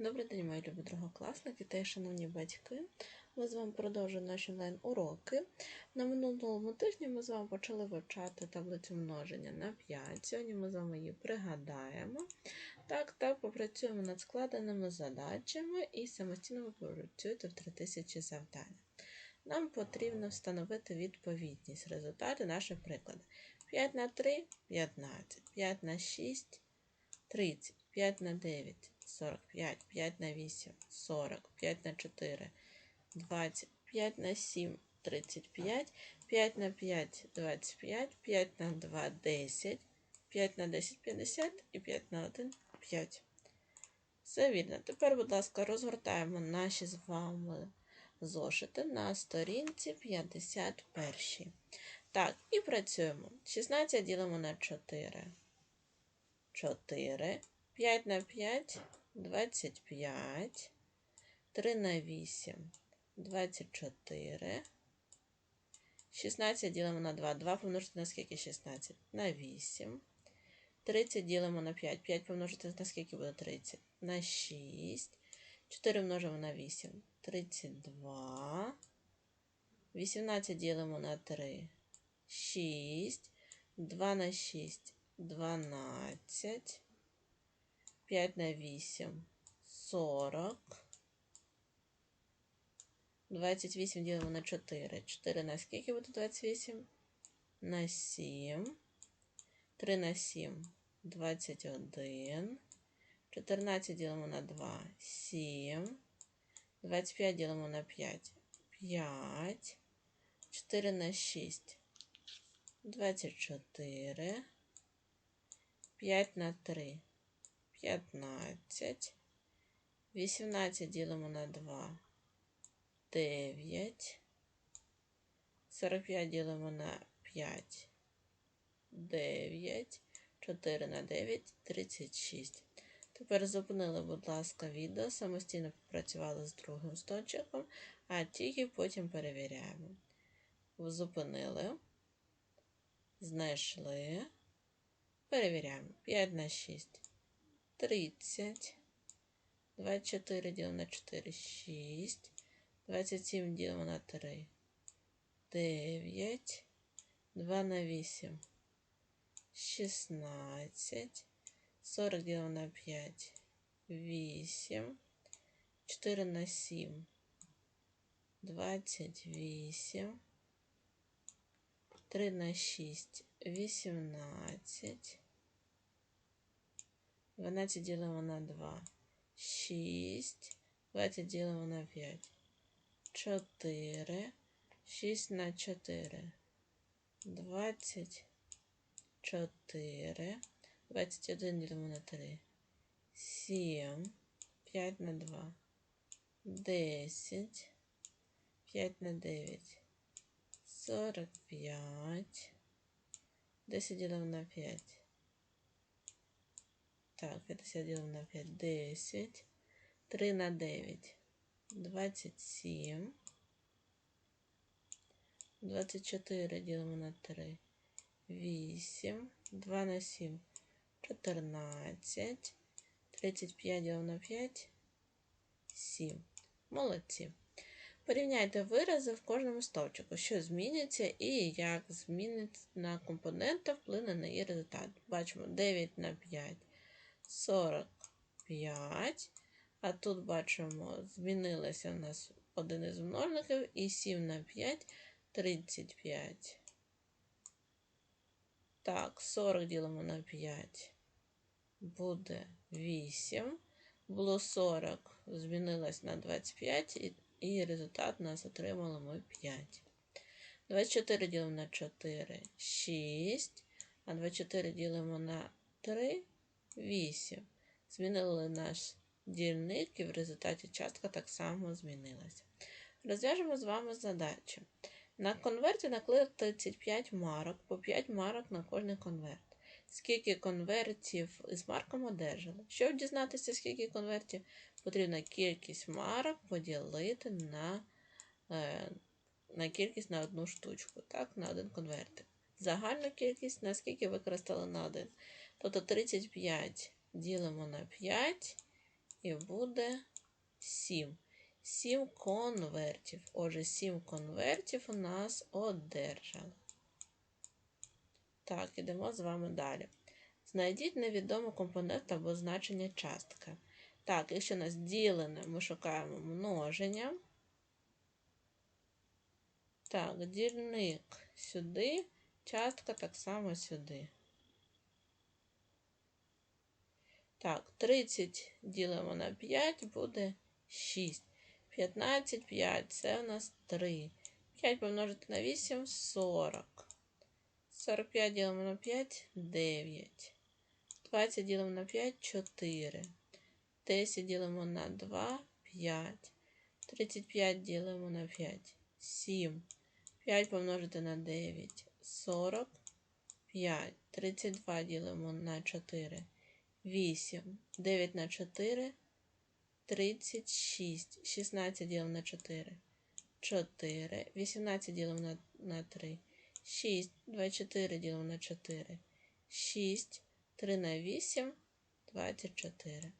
Добрий день, мої любі другокласники та й шановні батьки. Ми з вами продовжуємо наші онлайн-уроки. На минулому тижні ми з вами почали вивчати таблицю множення на 5. Сьогодні ми з вами її пригадаємо. Так, так, попрацюємо над складеними задачами і самостійно ви попрацюєте в 3000 завдань. Нам потрібно встановити відповідність результати наших прикладів. 5 на 3 15, 5 на 6 30, 5 на 9 45, 5 на 8, 40, 5 на 4, 20, 5 на 7, 35, 5 на 5, 25, 5 на 2, 10, 5 на 10, 50 і 5 на 1, 5. Все вірно. Тепер, будь ласка, розгортаємо наші з вами зошити на сторінці 51. Так, і працюємо. 16 ділимо на 4. 4. 5 на 5 25, 3 на 8, 24. 16 ділимо на 2. 2 помножити на скільки 16? На 8. 30 ділимо на 5. 5 помножити на скільки буде 30? На 6. 4 множимо на 8. 32. 18 ділимо на 3. 6. 2 на 6. 12. 5 на 8 40. 28 ділимо на 4. 4 на скільки буде 28? На 7. 3 на 7 21. 14 ділимо на 2 7. 25 ділимо на 5 5. 4 на 6 24. 5 на 3 15. 18 ділимо на 2. 9. 45 ділимо на 5. 9. 4 на 9, 36. Тепер зупинили, будь ласка, відео, самостійно попрацювали з другим стопчиком, а тільки потім перевіряємо. Зупинили, знайшли, перевіряємо. 5 на 6. 30. 24 ділимо на 4, 6. 27 ділимо на 3. 9. 2 на 8. 16. 40 ділимо на 5. 8. 4 на 7. 28. 3 на 6. 18. 12 ділимо на 2. 6. 20 ділимо на 5. 4. 6 на 4. 24. 21 ділимо на 3. 7. 5 на 2. 10. 5 на 9. 45. 10 ділимо на 5. Так, 50 ділимо на 5, 10. 3 на 9, 27. 24 ділимо на 3, 8. 2 на 7, 14. 35 ділимо на 5, 7. Молодці. Порівняйте вирази в кожному стовпчику, що зміниться і як зміниться на компонента вплине на її результат. Бачимо 9 на 5. 45. А тут бачимо, змінилося у нас один із множників і 7 на 5 35. Так, 40 ділимо на 5. Буде 8. Було 40, змінилось на 25, і, і результат у нас отримали ми 5. 24 ділимо на 4 6. А 24 ділимо на 3 8. Змінили наш дільник і в результаті частка так само змінилася. Розв'яжемо з вами задачу. На конверті наклеїв 35 марок, по 5 марок на кожний конверт. Скільки конвертів із марком одержали? Щоб дізнатися, скільки конвертів, потрібна кількість марок поділити на е, на кількість на одну штучку, так, на один конвертик. Загальну кількість, наскільки використали на один. Тобто 35 ділимо на 5 і буде 7. 7 конвертів. Отже, 7 конвертів у нас одержали. Так, ідемо з вами далі. Знайдіть невідомий компонент або значення частка. Так, якщо у нас ділене, ми шукаємо множення. Так, дільник сюди, частка так само сюди. Так, 30 ділимо на 5 буде 6. 15, 5, це у нас 3. 5 помножити на 8 40. 45 ділимо на 5 9. 20 ділимо на 5 4. 10 ділимо на 2 5. 35 ділимо на 5 7. 5 помножити на 9 40. 5. 32 ділимо на 4 8. 9 на 4 36. 16 ділимо на 4 4. 18 ділимо на, на 3 6. 24 ділимо на 4 6. 3 на 8 24.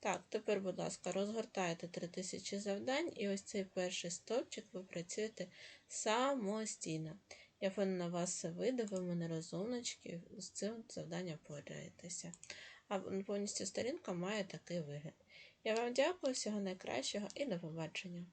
Так, тепер, будь ласка, розгортайте 3000 завдань, і ось цей перший стовпчик ви працюєте самостійно. Я впевнена, вас все вийде, ви мене розумнички, з цим завданням впораєтеся. А повністю сторінка має такий вигляд. Я вам дякую, всього найкращого і до побачення!